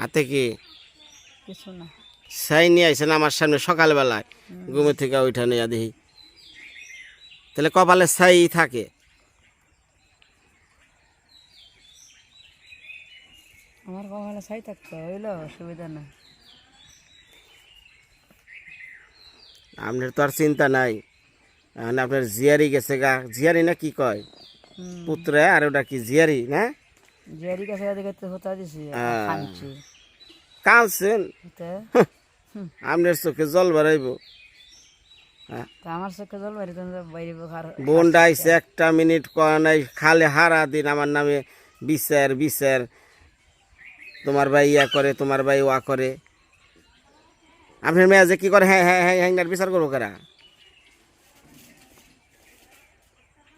হাতে কি? কিছু না। সাই নিয়ে আইসেন আমার সামনে সকালবেলায়? ঘুমে থেকে ওইটা নিয়ে দেখি। তাহলে কপালে সাই থাকে। আমার কপালে ছাই থাকতো হইল? অসুবিধা নাই। আপনার তো আর চিন্তা নাই। আপনার জিয়ারি গেছে গা। জিয়ারি না কি কয়? পুত্র আর ওটা কি জিয়ারি না? খানছি কাঁদছেন? হতে? আপনার চোখে জল বাড়াইব। আমার চোখে জল বোনটা আইসে একটা মিনিট নাই খালে হারা দিন আমার নামে বিচার বিচার। তোমার ভাই ইয়া করে তোমার ভাই ওয়া করে। আপনার মেয়ে যে কি করে হ্যাঁ হ্যাঁ হ্যাঁ হ্যাঁ বিচার করব কারা?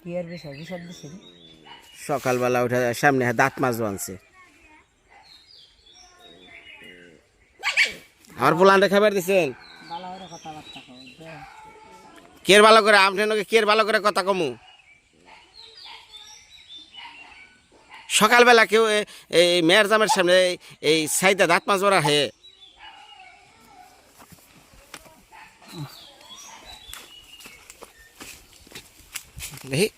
কি আর বিষয় বিষয় দিছি সকালবেলা উঠে সামনে দাঁত মাছ বানছে। আর পোলানটা খাবার দিছেন? করে ভালো করে? আপনার কের ভালো করে কথা কমু? সকালবেলা কেউ এই মেয়ের জামের সামনে এই- সাইডে দাঁত মাছ বড়া হে। দেখি।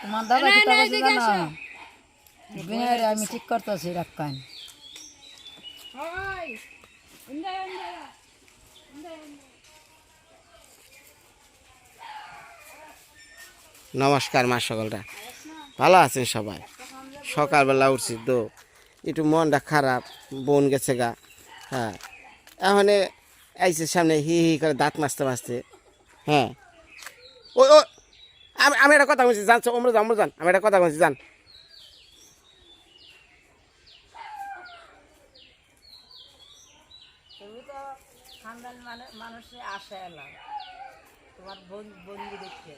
তোমার দাদা কি জানো বিনয়ের আমি ঠিক করতেছি রাখকান। নমস্কার মা সকলটা ভালো আছেন সবাই? সকালবেলা উঠছি তো একটু মনটা খারাপ বোন গেছে গা। হ্যাঁ এখন আইসে সামনে হি হি করে দাঁত মাজতে মাজতে হ্যাঁ। ও ও আমি আমি একটা কথা বলছি জানছো অমর জান অমর জান আমি একটা কথা বলছি জান। দেখতে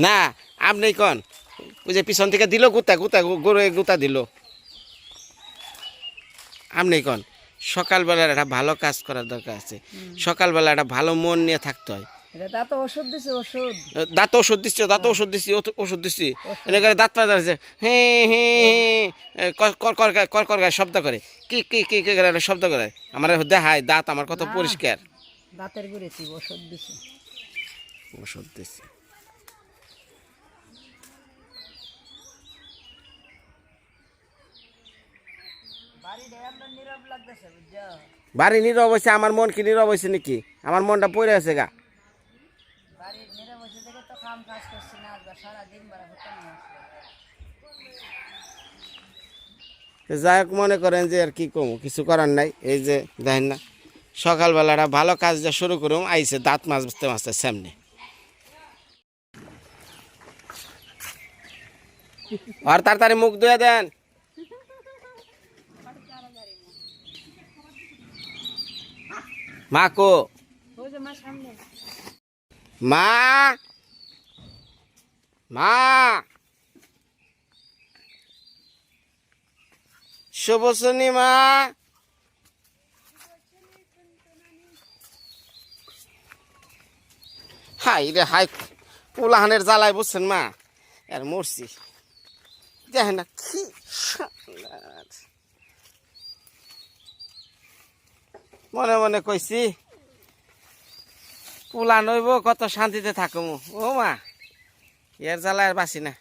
না। আপনি কন? ওই যে পিছন থেকে দিল গুতা গুতা গরু গুতা দিল। আপনি কন? সকালবেলার একটা ভালো কাজ করার দরকার আছে। সকালবেলা একটা ভালো মন নিয়ে থাকতে হয়। এটা ওষুধ দিছে ওষুধ। দাঁত ওষুধ দিচ্ছি দাঁত ওষুধ দিচ্ছি ওষুধ- করে দাঁত পাতা আছে কর কর কর কর কর শব্দ করে। কি কি কি কি করে শব্দ করে? আমার দেখায় দাঁত আমার কত পরিষ্কার। দাঁতের গুড়েছি ওষুধ দিছে। ওষুধ বাড়ি নীরব হয়েছে আমার মন কি নীরব হয়েছে নাকি? আমার মনটা পড়ে আছে গা বাড়ির নীরব বসে থেকে তো কাম কাজ করছি না আজকে সারাদিন যাই হোক মনে করেন যে আর কি কমু কিছু করার নাই। এই যে দেখেন না সকালবেলাটা ভালো কাজ যা শুরু করুম আইসে দাঁত মাছ বুঝতে মাজতে সামনে। আর তাড়াতাড়ি মুখ ধুয়ে দেন। মা কো? মা! মা! মা শুভ মা! হাই রে হাই পোলাহানের জ্বালায় বুঝছেন মা আর মরছি। দেখেন না কি মনে মনে কইছি পোলা নইব কত শান্তিতে থাকুম। ও মা! এর জ্বালায় আর বাসি না।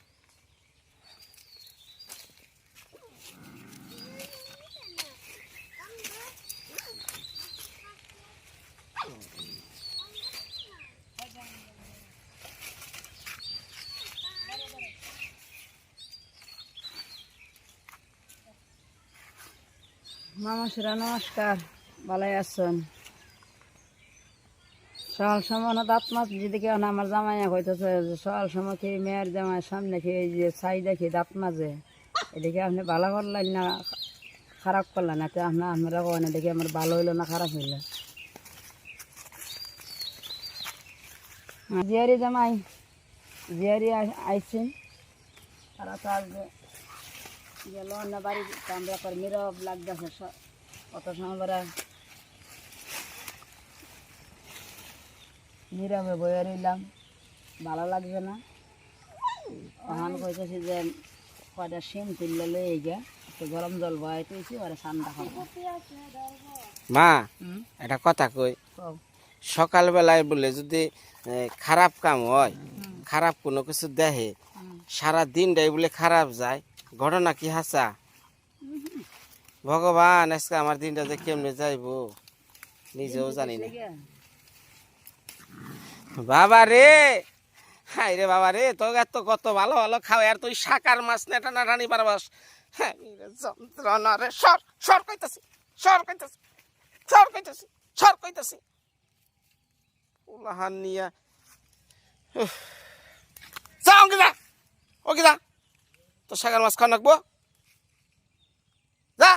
মামা সেরা নমস্কার। ভালো আছেন? সকাল সময় না দাঁত মাছ, যেদিকে না আমার জামাই হইতেছে, যে সকাল সময় খেয়ে মেয়ের জামাই সামনে খেয়ে যে ছাই দেখে দাঁত মাঝে এদিকে আপনি ভালো করলেন না, খারাপ করলেন? এতে আপনার আপনারা করেন দেখে আমার ভালো হইল না খারাপ হইল? জিয়ারি জামাই, জিয়ারি আইছেন তারা তো আসবে গেল না বাড়ি আমরা নীরব লাগতেছে কত সময় নীরবে বয়ে রইলাম ভালো লাগছে না। তখন কইতেছি যে কয়টা সিম তুললে লয়ে গিয়া একটু গরম জল বয়াই তুইছি ওরা ঠান্ডা খাব মা এটা কথা কই। সকালবেলায় বলে যদি খারাপ কাম হয় খারাপ কোনো কিছু দেখে হুম। সারা দিনটাই বলে খারাপ যায়। ঘটনা কি হাসা? ভগবান আজকে আমার দিনটা যে কেমনে যাইবো? নিজেও জানি না। বাবা রে। হাই রে বাবা রে তো এত কত ভালো ভালো খাও আর তুই শাকার মাছ নেটা না রানি পারবাস। হ্যাঁ যন্ত্রণা রে, সর সর যা ওকে যা তো শাকার মাছ খাওয়া নাকবো? যা।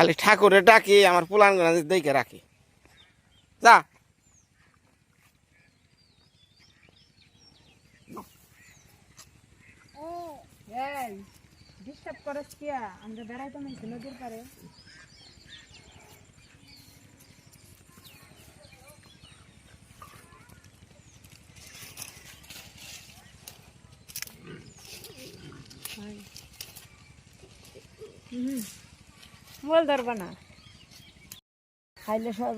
খালি ঠাকুরে ডাকি, আমার পুলান গানা দেখে রাখি। যা। ডিস্টার্ব করছ কিয়া? আমরা বেড়াইতে নদীর পারে বল ধরবা না। খাইলে সব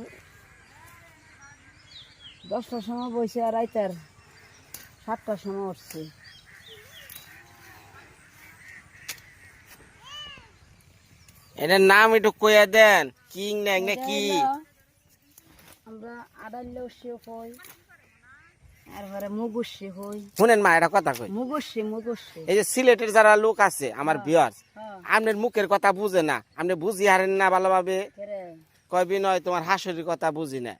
দশটার সময় বসে আর রাইতার সাতটার সময় উঠছে। এটার নাম একটু কইয়া দেন। কিং না না কি? আমরা আড়াইলেও মুগুসি হই শুনেন মা এটা কথা কই। এই যে সিলেটের যারা লোক আছে আমার বিয়ার হ্যাঁ। আপনার মুখের কথা বুঝে না। আপনি বুঝি হারেন না ভালোভাবে? কেরে? কয় বিনয় তোমার হাসুরির কথা বুঝি না।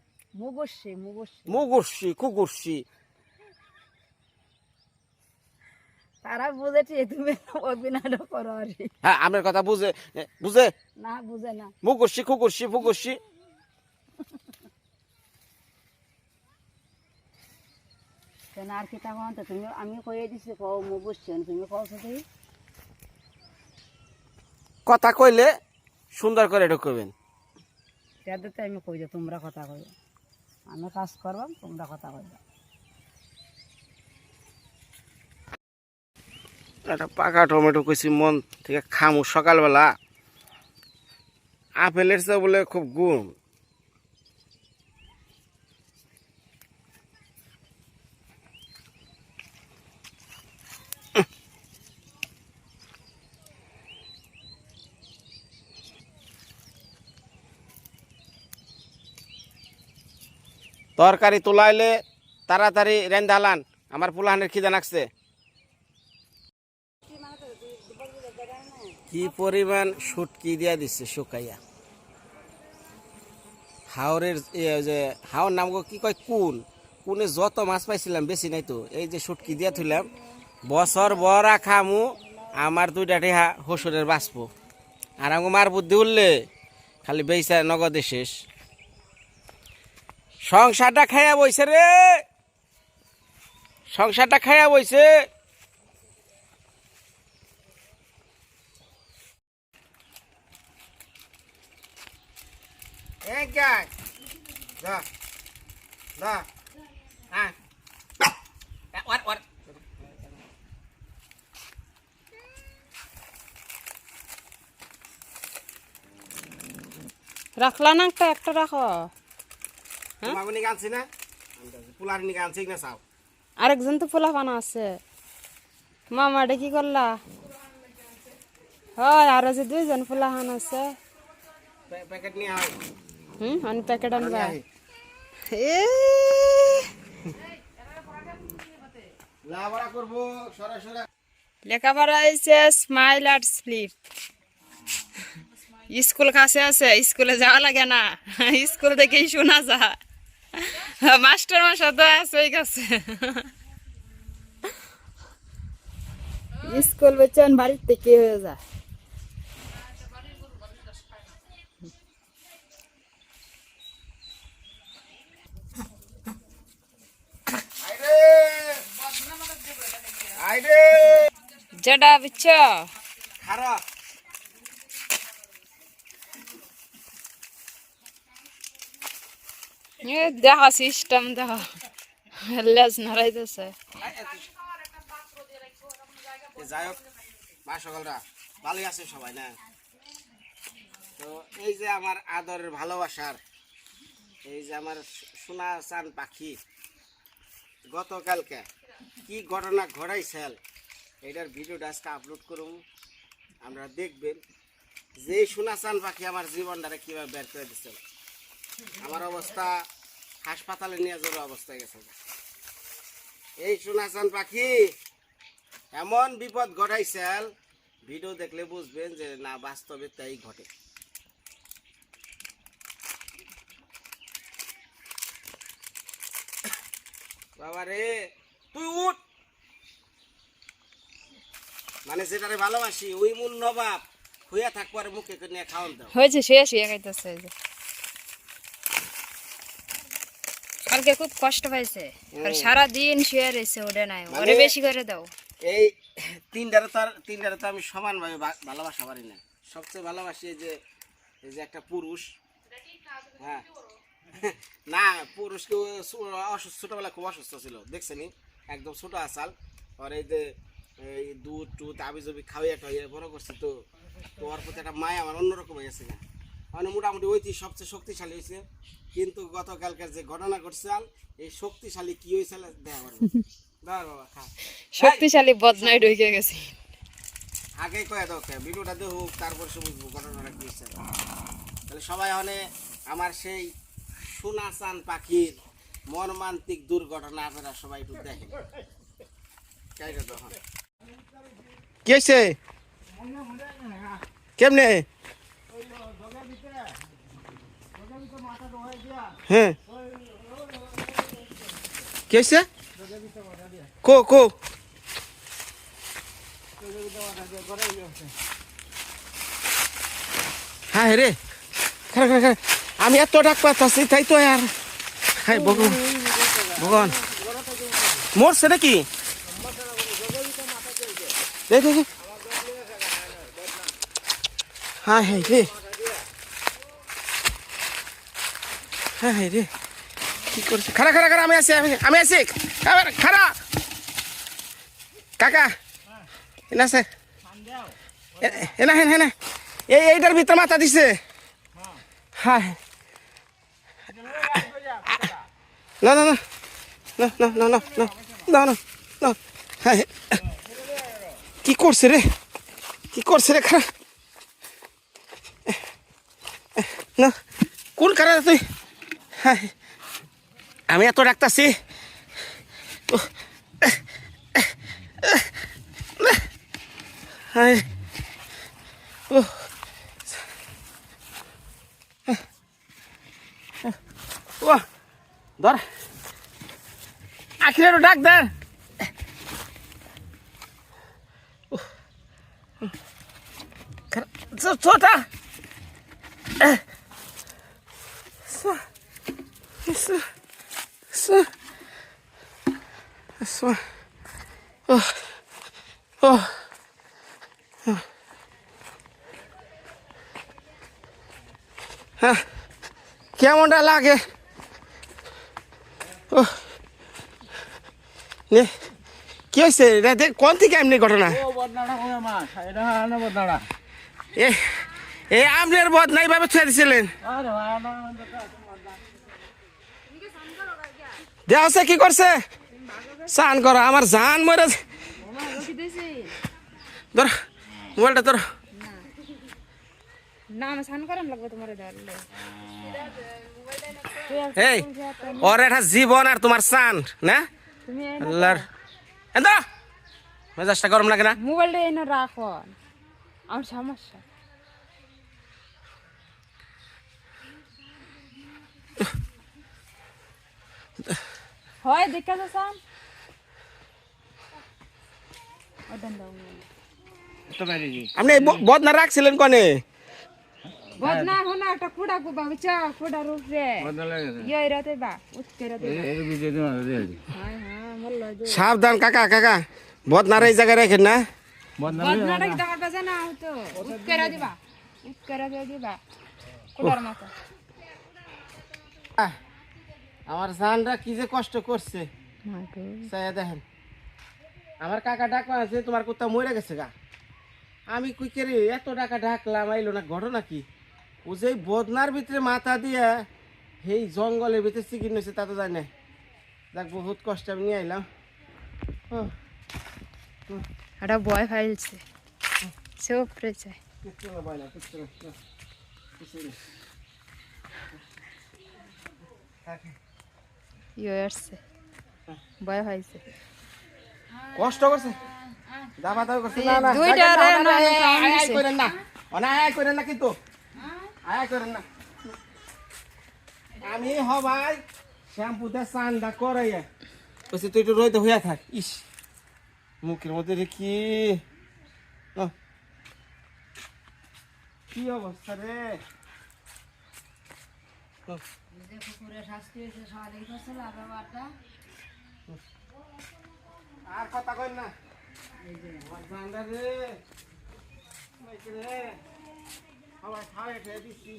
তারা বুঝেছি তুমি অভিনয়টা করো হ্যাঁ আমার কথা বুঝে বুঝে? না বুঝে না। মুগুরসি কুকুরসি ফুকুরসি। কেন আর কি তা তো তুমি আমি কয়ে দিছি কও মুগুসি তুমি কও দেখি কথা কইলে সুন্দর করে ঢুকবেন। তাদের তো আমি কই যে তোমরা কথা কই আমি কাজ করবাম তোমরা কথা কইবা। একটা পাকা টমেটো কইছি মন থেকে খামু সকালবেলা। আপেলের চেয়ে বলে খুব গুণ। তরকারি তোলাইলে তাড়াতাড়ি রেন্দালান আমার পুলাহানের খিদে লাগছে কি পরিমাণ শুটকি দিয়া দিচ্ছে শুকাইয়া। হাওরের যে হাওর নাম কি কয়? কুন। কুনে যত মাছ পাইছিলাম, বেশি নাই তো। এই যে শুটকি দিয়া থইলাম, বছর বরা খামু, আমার দুইটা রেহা হসুরের বাঁচবো। আর আমাকে মার বুদ্ধি উঠলে, খালি বেইসা নগদে শেষ। সংসারটা খাইয়া বইছে রে সংসারটা খাইয়া বইছে. Ah. রাখলা না একটা একটা রাখো তোমাকে নিয়ে আনছি না? পুলার নিয়ে আনছি না চাও। আরেকজন তো পোলা পানা আছে। মামা এটা কি করলা? হয় আরও যে দুইজন পোলা হান আছে প্যাকেট নিয়ে আয়। হুম আমি প্যাকেট আনবা। এ। লাবড়া করব সরাসরি লেখাপড়া হয়েছে স্মাইল আর স্লিপ স্কুল কাছে আছে স্কুলে যাওয়া লাগে না। স্কুল থেকেই শোনা যা মাস্টার মাসা তো আছে ওই কাছে স্কুল বেচন বাড়ির থেকে হয়ে যায়। যেটা বুঝছ? খারাপ। দেখা সিস্টেম দেখা লেজ নাড়াইতেছে। যাই হোক মা সকলরা, ভালোই আছে সবাই, না? তো এই যে আমার আদরের ভালোবাসার, এই যে আমার সোনা চান পাখি, গতকালকে কি ঘটনা ঘটাইছেন এটার ভিডিওটা আজকে আপলোড করুন আমরা দেখবেন যে সোনা চান পাখি আমার জীবনটারে কীভাবে বের করে দিচ্ছেন আমার অবস্থা হাসপাতালে নিয়ে যাওয়ার অবস্থায় গেছে। এই সোনা চান পাখি, এমন বিপদ ঘটাইছেন ভিডিও দেখলে বুঝবেন যে না, বাস্তবে তাই ঘটে। বাবা রে তুই উঠ! মানে যেটারে ভালোবাসি, ওই মূল নবাব হইয়া থাকবার মুখে নিয়ে খাওয়ান হয়েছে খাইতেছে কালকে খুব কষ্ট পাইছে। আর সারা দিন শুয়ে রয়েছে ওটা নাই। ওরে মানে- বেশি করে দাও। এই তিনটারে তো তিনটারে তো আমি সমানভাবে ভালোবাসা পারি না। সবচেয়ে ভালোবাসি যে এই যে একটা পুরুষ। হ্যাঁ। না পুরুষকে অসুস্থ ছোটবেলা খুব অসুস্থ ছিল দেখছেনি একদম ছোট আসাল। আর এই যে এই দুধ টুধ আবি জবি খাওয়াইয়া খাওয়াইয়া বড় করছে তো তো ওর প্রতি একটা মায়া আমার অন্যরকম হয়ে গেছে না মানে মোটামুটি ওইটি সবচেয়ে শক্তিশালী হয়েছে। কিন্তু গতকালকার যে ঘটনা ঘটছে এই শক্তিশালী কি হয়েছে দেখা পারব দাঁড়া বাবা খা। শক্তিশালী বদনাই ঢুকে গেছে। আগে কয়ে দাও কে ভিডিওটা দেখুক তারপর সে বুঝব ঘটনাটা কি হচ্ছে তাহলে সবাই হলে আমার সেই সোনা চান পাখির মর্মান্তিক দুর্ঘটনা আপনারা সবাই একটু দেখেন। কি হয়েছে? কেমনে? হ্যাঁ। কি হয়েছে কো কো। হ্যাঁ রে। আমি এত ডাক পাচ্ছি তাই তো আর। হাই, ভগবান। ভগবান। মরছে নাকি? দেখে হ্যাঁ হ্যাঁ রে হ্যাঁ হ্যাঁ রে। কি করছে? খারা খারা খারা আমি আছি, আমি আমি আছি। খারা- কাকা, এনা আছে। এনা হেন হেন এই, এইটার ভিতরে মাথা দিছে। হ্যাঁ না না না। না না না না না। না না না। হ্যাঁ কি করছে রে? কি করছে রে খারা না। কোন খারা তুই? হ্যাঁ আমি এত ডাক্তারছি হ্যাঁ ও ধর। আখিরে ডাক দেন। ছোটা। this one. Oh, oh. oh. हाँ क्या मुंडा ला के ओ ने কি হইছে রাতে কোন থেকে এমনি ঘটনা এ এ আমলের বদ নাই ভাবে ছুঁয়ে দিছিলেন দেওয়া কি করছে চান করা আমার জান মরে ধর মোবাইলটা ধর। স্নান এই ওর জীবন আর তোমার চান না? আল্লাহর। মেজাজটা গরম লাগে না? মোবাইলটা এনে রাখো আমার সমস্যা। হয় দেখা যাচ্ছেন ওটান দাও আপনি এই ব- বদনা রাখছিলেন কনে বদনা হনা একটা কুড়া কুবা বুঝছ কুড়া রূপ রে ইয়ে রাতে বা উঠতে রাতে হ্যাঁ হ্যাঁ মল্ল সাবধান কাকা কাকা বদনার এই জায়গায় রাখেন না বদনাটা কি তোমার কাছে না হতো উৎকেরা দিবা উৎকেরা দিয়ে দিবা কুড়ার মতো আমার জানরা কি যে কষ্ট করছে। দেখেন। আমার কাকা ডাকা আছে তোমার কোথাও মরে গেছে গা। আমি কই রে এত টাকা ডাকলাম আইলো না ঘটনা কি? ও যে বদনার ভিতরে মাথা দিয়ে সেই জঙ্গলের ভিতরে চিকিৎসা হয়েছে তা তো জানি না। দেখ বহুত কষ্ট আমি নিয়ে আইলাম। একটা ভয় ফাইলছে কিচ্ছু না ইয়ে আসছে ভয় হয়েছে। কষ্ট করছে? দাবা দাবা করছে? না না দুইটা রে, না, আয়। করেন না। অনা আয় করেন না কিন্তু। আয় করেন না। আমি হবাই শ্যাম্পুতে চান্দা করাইয়া। বলছি তুই একটু রইতে হইয়া থাক। ইস মুখের মধ্যে রে কি? আহ। কি অবস্থা রে? আহ, যে কুকুরে শাস্তি হয়েছে সকালে করছিল আর বাবারটা আর কথা কই না। আমার চান্দা রে। মাইকে রে। খাওয়া খাওয়া খেয়ে দিচ্ছি।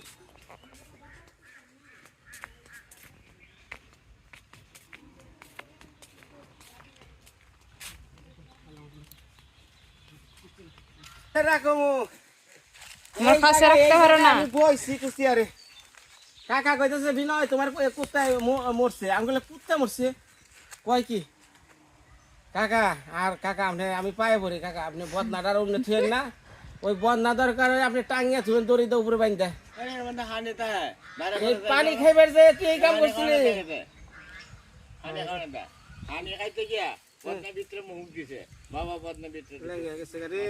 রাখো মুখ। তোমার কাছে রাখতে পারো না। বইছি কুস্তি আরে কাকা কইতেছে বিনয় তোমার কুত্তায় মরছে। আমি বলে কুত্তা মরছে? কয় কি? কাকা আর কাকা আপনি আমি পায়ে পড়ি কাকা আপনি বদনাটার অন্য থুয়েন না। ওই বদনা দরকার হয় আপনি থুয়েন দড়ি তো উপরে বান্ধা এই পানি খাইবার যে তুই এই কাম করছিলি? হানি খাইতে গিয়া বদনা ভিতরে মুখ দিছে। বাবা বদনা ভিতরে লেগে গেছে রে।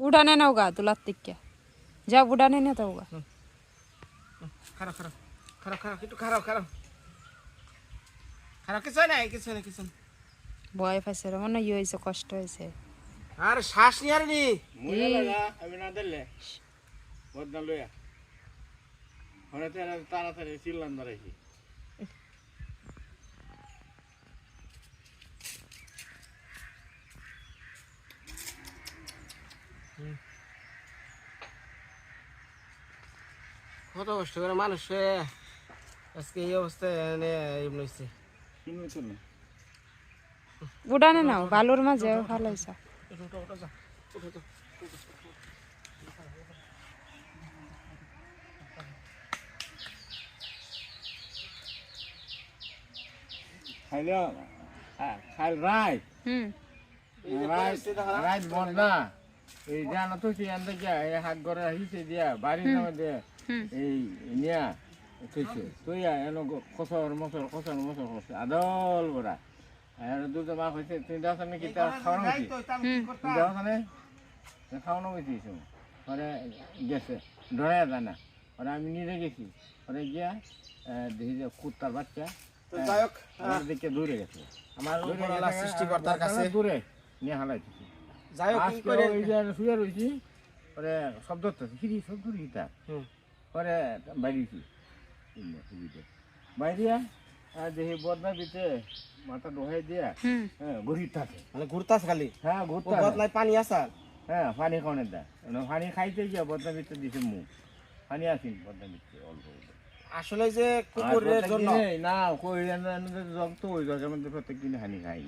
উড়ানে নাও গা তুলার থেকে যা উড়ানে নে তো গা খারাপ খারাপ খারাপ খারাপ একটু খারাপ খারাপ খারাপ কিছু নাই কিছু নাই কিছু বয় ভয় পাইছে রে মনে ইয়ে হয়েছে কষ্ট হয়েছে আর শ্বাস নিয়ে আর নি আমি না দিলে বদনা লইয়া হরে তাড়াতাড়ি চিল্লান ধরাইছি কত কষ্ট করে মানুষ আজকে এই অবস্থায় এনে এমন হয়েছে না উড়ানে নাও বালুর মাঝে উঠো। খাইলে খাইল রাই হুম। রাই রাই বদনা এই জানা তো কি আনতে গিয়া এই হাত ঘরে হিসে দিয়া বাড়ির নামে দিয়ে। এই নিয়া তুইছে তুই এন কসর মসর কসর মসর করছে আদল বড়া আর দুটো মা হয়েছে তুই দাস নাকি তা খাওয়ানো যাই হয়েছে তো, তা আমি কি করতাম? যাও ওখানে খাওয়ানো হয়েছে পরে গেছে। ডরায় যায় না। পরে আমি নিজে গেছি। পরে গিয়া দেখি যে কুত্তার বাচ্চা তো আমার দিকে দূরে গেছে। আমার সৃষ্টিকর্তার কাছে। দূরে নিয়ে হালাইতেছি যাই হোক শুয়ে রয়েছি শব্দ হিরি শব্দ হিতা হুম। পরে বাইরেছি। বাইরিয়া আর দেখি বদনা দিতে মাথা ডোহাই দিয়া হ্যাঁ গরিব থাকে মানে ঘুরতাস খালি? হ্যাঁ ঘুরতে বদনায় পানি আসার? হ্যাঁ পানি খাওয়ানোর দা। পানি খাইতে গিয়া বদনা দিছে মুখ। পানি আসিন বদনা অল্প। আসলে যে কুকুরের জন্য না কই জগ তো ওই জগের মধ্যে প্রত্যেক দিন হানি খাই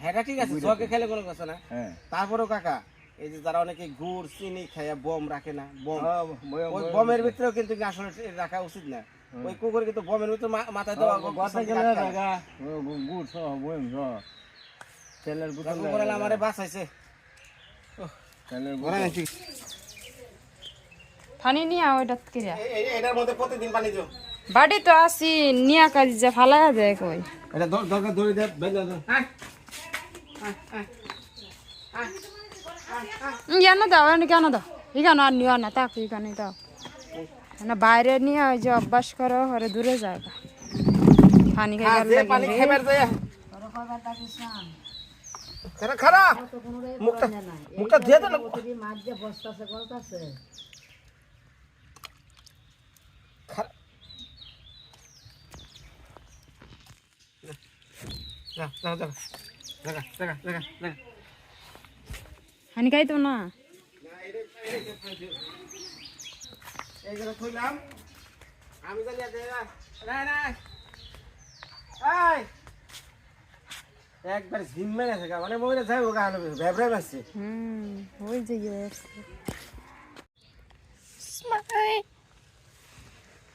হ্যাঁ ঠিক আছে জগে খেলে কোনো কথা না। হ্যাঁ। তারপরেও কাকা এই যে যারা অনেকে গুড় চিনি খাইয়া বম রাখে না বম। হ্যাঁ, ওই বমের ভিতরেও কিন্তু আসলে রাখা উচিত না। ওই কুকুর কিন্তু বমের ভিতরে মা- মাথায় দেওয়া গুড় সহ বয়ম সহ। তেলের বোতল কুকুর আমারে বাঁচাইছে। তেলের বোতল। পানি নিয়ে কিরা এটার মধ্যে প্রতিদিন পানি দিও। বাড়ি তো আসি নিয়া কাজ যে ফালাইয়া যায় কই? এটা ধর- দরকার ধরে দে বেঁধে দে। কেন দাও এনে কেন দাও এখানে আর নিও না তাকে এখানে দাও না বাইরে নিয়ে ওই যে অভ্যাস করো হরে দূরে যায় গা। পানি হ্যাঁ, খাইবার যে পানি লাগে খাইবার যায় খারা খারা মুখটা মুখটা ধুয়ে দে না মাছ যে বস্তাছে গলতাছে খারা যা যা যা জায়গা জায়গা পানি খাইতো না এই একবার গেছে গা মানে মরে যাই ও গান ভেবরে বাসছে হুম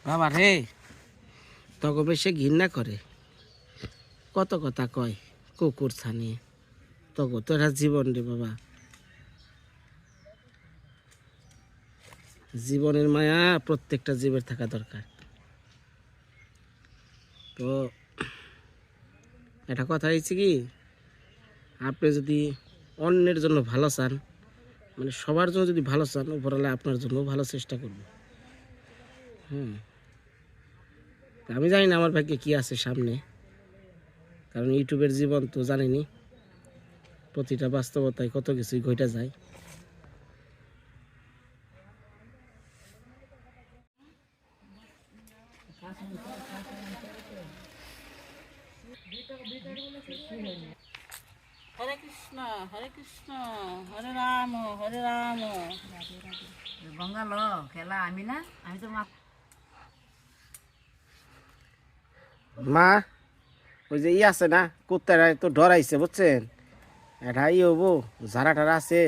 বাবা রে তকে বেশি ঘৃণা করে। কত কথা কয় কুকুর ছানি। তগো তোরা জীবন রে বাবা। জীবনের মায়া প্রত্যেকটা জীবের থাকা দরকার। তো এটা কথা হয়েছে কি? আপনি যদি অন্যের জন্য ভালো চান মানে সবার জন্য যদি ভালো চান উপরালে আপনার জন্য ভালো চেষ্টা করব। হুম। আমি জানি না আমার ভাগ্যে কি আছে সামনে। কারণ ইউটিউবের জীবন তো জানিনি প্রতিটা বাস্তবতায় কত কিছুই ঘটে যায় হরে কৃষ্ণ হরে কৃষ্ণ হরে রাম হরে রাম। বঙ্গালো খেলা আমি না আমি তো মা মা ওই যে ই আছে না কুত্তারা তো ডরাইছে বুঝছেন? এটা ই হব ঝাড়া টারা আছে।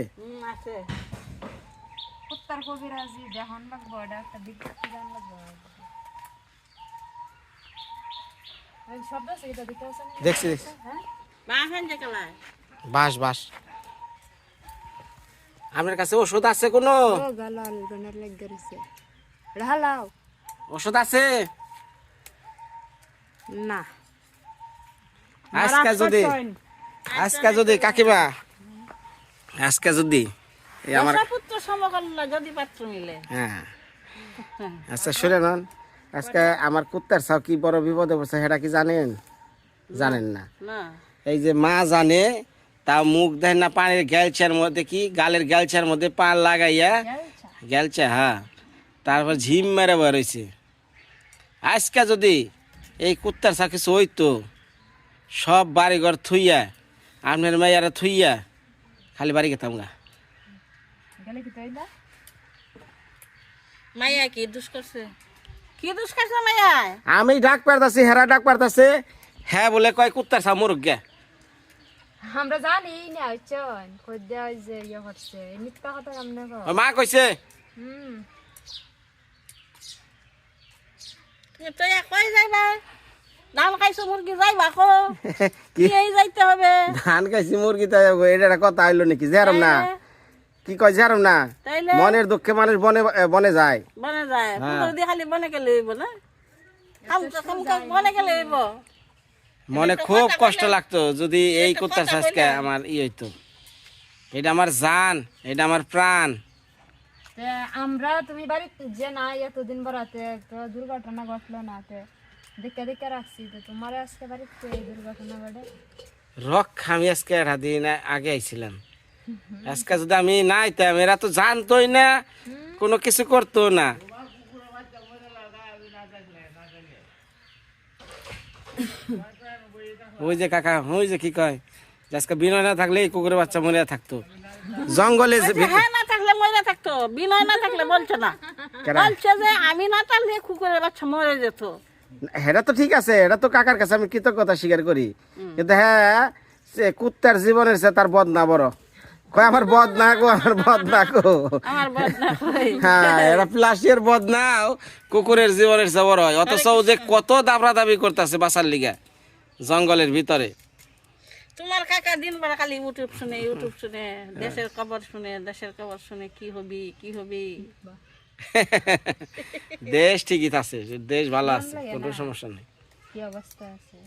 কুত্তার কবিরাজি লাগবো এটা একটা বিজ্ঞপ্তি লাগবো। দেখছি দেখছি। বাস বাস আপনার কাছে ওষুধ আছে কোনো? ওষুধ আছে? না। আজকে যদি আজকে যদি কাকিমা আজকে যদি আমার পুত্র সমকল্লা যদি পাত্র মিলে। হ্যাঁ। আচ্ছা শুনে নন আজকে আমার কুত্তার সাও কি বড় বিপদে পড়ছে সেটা কি জানেন? জানেন না। না। এই যে মা জানে তা মুখ দেয় না পানির গ্যালচার মধ্যে কি? গালের গ্যালচার মধ্যে পান লাগাইয়া গ্যালচা হ্যাঁ। তারপর ঝিম মেরে বেরোইছে। আজকে যদি এই কুত্তার সা কিছু হইতো সব বাড়ি ঘর থুইয়া আপনার মেয়ারা থুইয়া খালি বাড়ি গেতাম গা। গেলে কি তাই না? মাইয়া কি দুষ করছে? কি দুষ করছে মাইয়া? আমি ডাক পারতাছি হেরা ডাক পারতাছে। হ্যাঁ বলে কয় কুত্তার সা মুরুক গে। আমরা জানি না ইয়ে করছে মিথ্যা কথা কেমনে মা কইছে। হুম। তুই কই যাইবা। ধান খাইছো মুরগি যাইবা কো কি? কি এই যাইতে হবে? ধান খাইছি মুরগি তাই এটা একটা কথা আইলো নাকি? জেরম না। কি কয় জেরম না? তাইলে? মনের দুঃখে মানুষ বনে বনে যায়। বনে যায়। হ্যাঁ। খালি বনে গেলে হইব না? বনে গেলে হইব। মনে খুব কষ্ট লাগতো যদি এই কুত্তার শাসকে আমার ই হইতো। এটা আমার জান এটা আমার প্রাণ। আমরা তুমি বাড়িতে যে না এতদিন বরাতে তো দুর্ঘটনা ঘটলো না তে। দেখে দেখে রাখছি তো তোমার আজকে বাড়িতে এই দুর্ঘটনা ঘটে? রক্ষা আমি আজকে একটা দিন আগে আইছিলাম। আজকে যদি আমি না আইতাম এরা তো জানতোই না কোনো কিছু করতো না। ওই যে কাকা ওই যে কি কয়? আজকে বিনয় না থাকলে এই কুকুরের বাচ্চা মরে থাকতো। জঙ্গলে হ্যাঁ না থাকলে মরে থাকতো। বিনয় না থাকলে বলছে না। বলছে যে আমি না থাকলে কুকুরের বাচ্চা মরে যেত। এটা তো ঠিক আছে এটা তো কাকার কাছে আমি কৃতজ্ঞতা স্বীকার করি। কিন্তু হ্যাঁ সে কুত্তার জীবনের সে তার বদনা বড়। কয় আমার বদনা গো আমার বদনা গো। আমার হ্যাঁ এটা প্লাস্টিকের বদনাও কুকুরের জীবনের সে বড় হয়। অথচ ও যে কত দাবরা দাবি করতেছে বাসার লিগা। জঙ্গলের ভিতরে। তোমার কাকা দিন বেলা খালি ইউটিউব শুনে ইউটিউব শুনে দেশের খবর শুনে দেশের খবর শুনে কি হবি কি হবি? দেশ ঠিকই আছে দেশ ভালো আছে কোনো সমস্যা নেই। কি অবস্থা আছে?